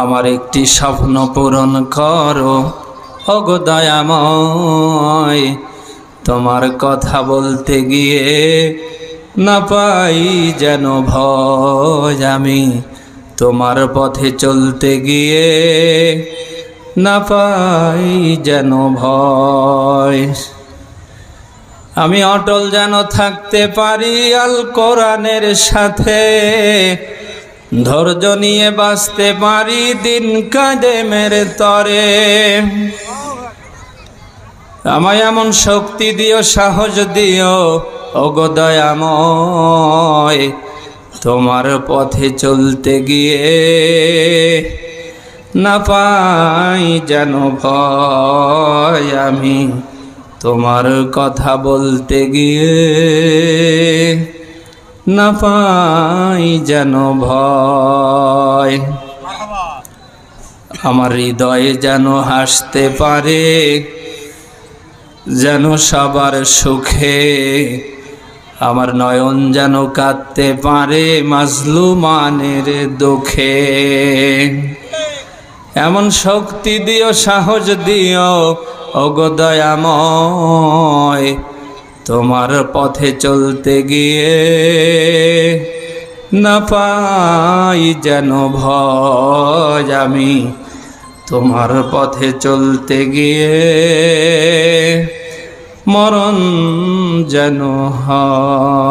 আমার একটি স্বপ্ন পূরণ করো। ওগো দয়াময়, তোমার কথা বলতে গিয়ে না পাই যেন ভয়। আমি তোমার পথে চলতে গিয়ে না পাই যেন ভয়। আমি অটল যেন থাকতে পারি আল কোরআনের সাথে। ধৈর্য নিয়ে বাঁচতে পারি, দিন কাঁদে মেরে তরে। আমায় এমন শক্তি দিও, সাহস দিও অগদয়াময় তোমার পথে চলতে গিয়ে। না পাই যেন ভয়, আমি তোমার কথা বলতে গিয়ে। না পাই যেন ভয়। আমার হৃদয়ে যেন হাসতে পারে, যেন সবার সুখে আমার নয়ন যেন কাঁদতে পারে মাজলুমানের দুঃখে। এমন শক্তি দিও, সাহস দিও অগদয়াময় তোমার পথে চলতে গিয়ে না পাই যেন ভয় আমি। তোমার পথে চলতে গিয়ে মরণ যেন হয়।